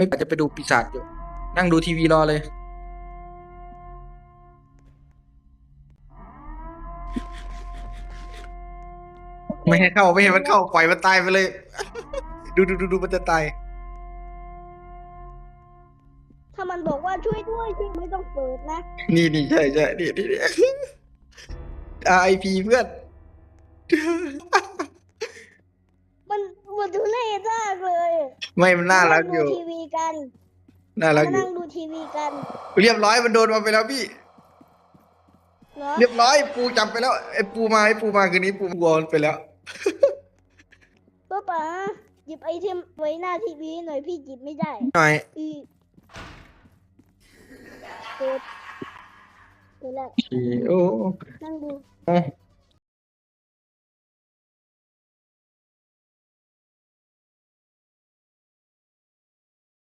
ไม่จะไปดูปีศาจอยู่ นั่งดูทีวีรอเลย ไม่ให้เข้าไม่ให้มันเข้าปล่อยมันตายไปเลย ดูดูดูดูมันจะตาย ถ้ามันบอกว่าช่วยด้วยช่วยไม่ต้องเปิดนะ นี่นี่ใช่ใช่นี่นี่นี่ RIP เพื่อน มันมันทุเรศมากเลยไม่มันน่ารักอยู่มดูทีวี กันน่ารักมาอยู่นั่งดูทีวีกันเรียบร้อยมันโดนมาไปแล้วพี่เนาะเรียบร้อย ปูจับไปแล้วไอ้ปูมาไอ้ปูมาคืนนี้ปูกลัวมันไปแล้ว ป้าป๋าหยิบไอเทมไว้หน้าทีวีหน่อยพี่หยิบไม่ได้หน่อยอือเปิดเปิดแล้วโอ้นั่งดู โอ้